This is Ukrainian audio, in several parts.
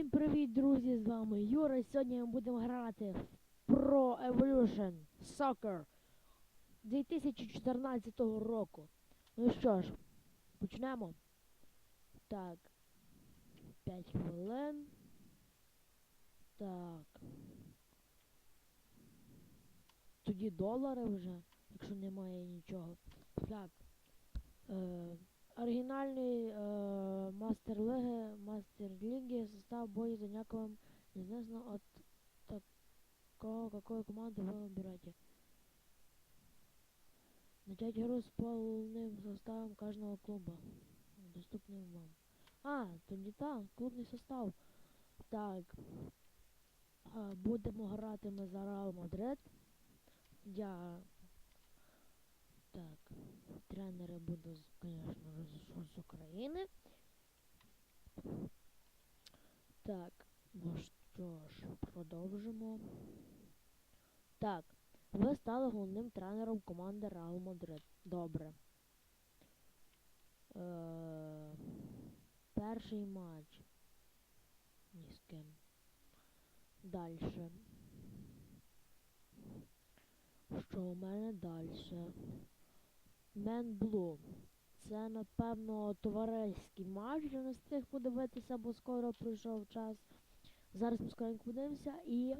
Всім привіт, друзі! З вами Юра. і Сьогодні ми будемо грати в Pro Evolution Soccer 2014 року. Ну що ж, почнемо. Так. 5 хвилин. Так. Тоді долари вже, якщо немає нічого. Так. Е, оригінальний е, мастер лиги, мастер лиги состав бою за някаким неизвестно от такого, какой команды вы выбираете. Начать игру с полным составом каждого клуба. Доступным вам. А, то не та, клубний состав. Так. А, будемо грати ми за Реал Мадрид. Я. Так. Тренери буду, звісно, з, з України. Ну що ж, продовжимо. Так, ви стали головним тренером команди Реал Мадрид. Добре. Е, перший матч. Ні з ким. Дальше. Що у мене дальше? Мен Блу. Це, напевно, товариський матч, вже не встиг подивитися, бо скоро пройшов час. Зараз ми скоренько подивимося і.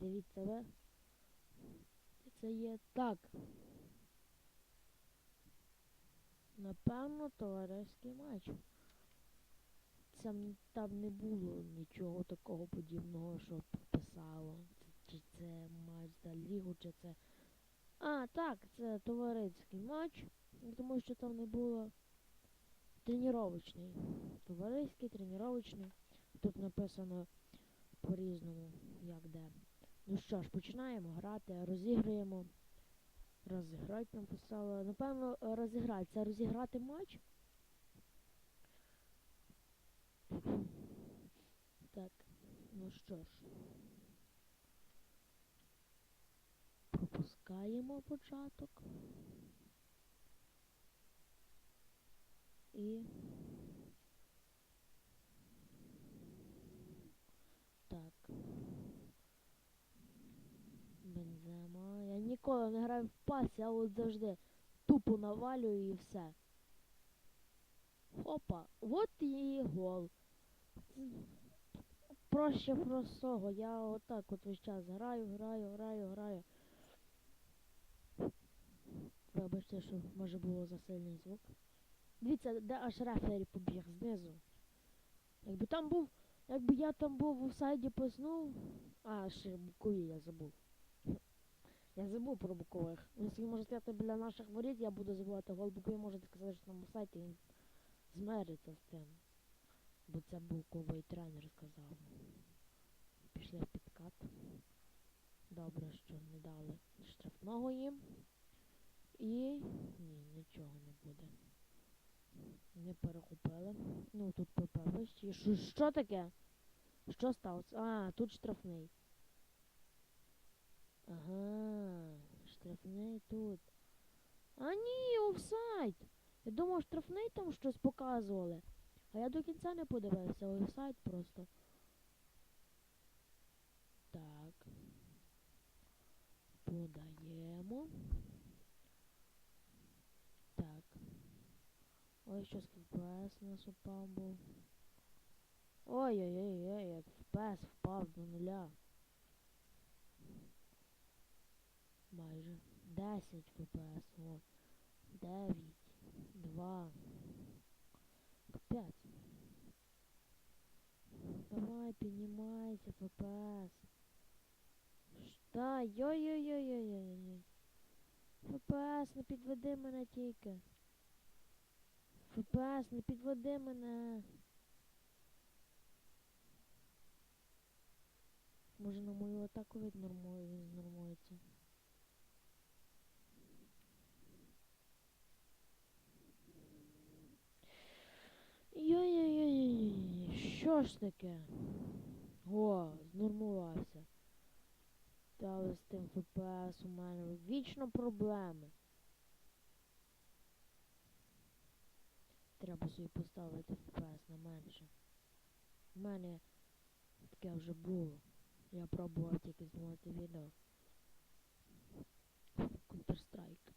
Дивіться ви. Це є так. Напевно, товариський матч. Це там не було нічого такого подібного, що писало. Чи це матч за лігу, чи це. А, так, це товариський матч, тому що там не було тренувачний. Товариський, тренувачний. Тут написано по-різному, як де. Ну що ж, починаємо грати, розіграємо. Розіграть нам писало. Напевно, розіграти. Це розіграти матч. Так, ну що ж. Пропускаємо початок. І так. Бензема. Я ніколи не граю в пас, я от завжди тупо навалюю і все. Опа, от і гол. Проще простого. Я отак от весь час граю, граю, граю, граю. Вибачте, що може було засильний звук. Дивіться, де аж рефері побіг знизу. Якби там був, якби я там був у сайді поснув. А, ще букові я забув. Я забув про букових. Він собі може стояти біля наших воріт, я буду забувати гол можете сказати, що у сайті він змериться з тим. Бо це буковий тренер сказав. Пішли в підкат. Добре, що не дали штрафного їм. І ні, нічого не буде. Не перехопили. Ну тут. Що, що таке? Що сталося? А, тут штрафний. Ага, штрафний тут. А ні, офсайд. Я думав, штрафний там щось показували. А я до кінця не подивився, офсайд просто. Так. Подаємо. Так. Ой, що FPS у нас упав був. Ой-ой-ой, як FPS впав до нуля. Майже. 10 FPS, о. 9, 2, 5. Давай, піднімайся, FPS. Та, йой-йой-йой-йой-йой. ФПС, не підведи мене тільки. ФПС, не підведи мене. Може на мою атаку від знормується. Що ж таке? О, знормувався. Та але з тим ФПС у мене вічно проблеми. Треба собі поставити FPS на менше. У мене таке вже було. Я пробував тільки знімати відео. Counter-Strike.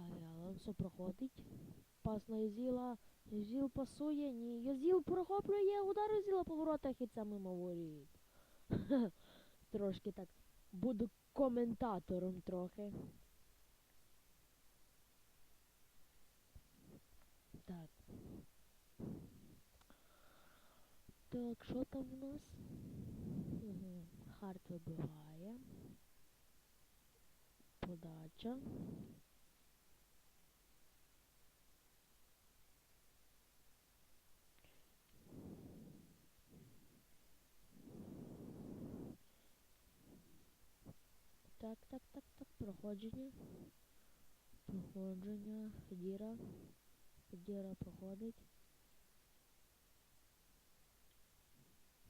Хаві Алонсо проходить. Пас на Ізіла. Ізіл пасує. Ні. Ізіл прохоплює удар Ізіла по воротах і це мимо воріт. Трошки так. Буду коментатором трохи. Так. Так, що там в нас? Угу. Харт вибиває. Подача. Так, так, так, так, проходження. Проходження. Федіра. Федіра проходить.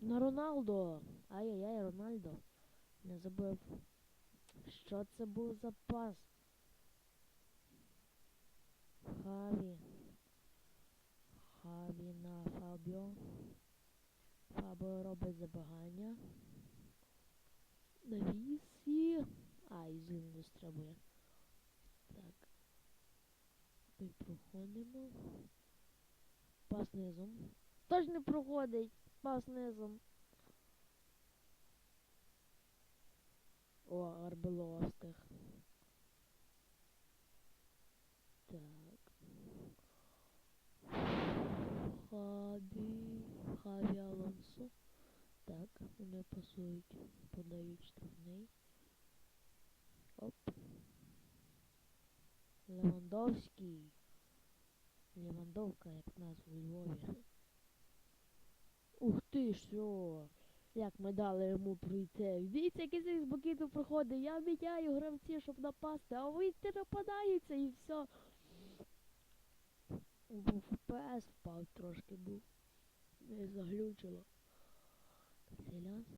На Роналдо. Ай-яй-яй, Рональдо. Не забив. Що це був за пас? Хаві. Хаві на Фабіо. Фабіо робить забагання. Навісі. А, Ізил не достребує. Так. Ми проходимо. Пас низом. Тож не проходить. Пас низом. О, Арбелова встиг. Так. Хабі. Хабі Алонсо. Так, вони пасують, подають штрафний. Оп. Левандовський. Левандовка, як нас у Львові. Ух ти що! Як ми дали йому пройти. Дивіться, який з бокіту проходить. Я міняю гравці, щоб напасти, а ви ті нападаються і все. Був ФПС впав трошки був. Не заглючило. Селян.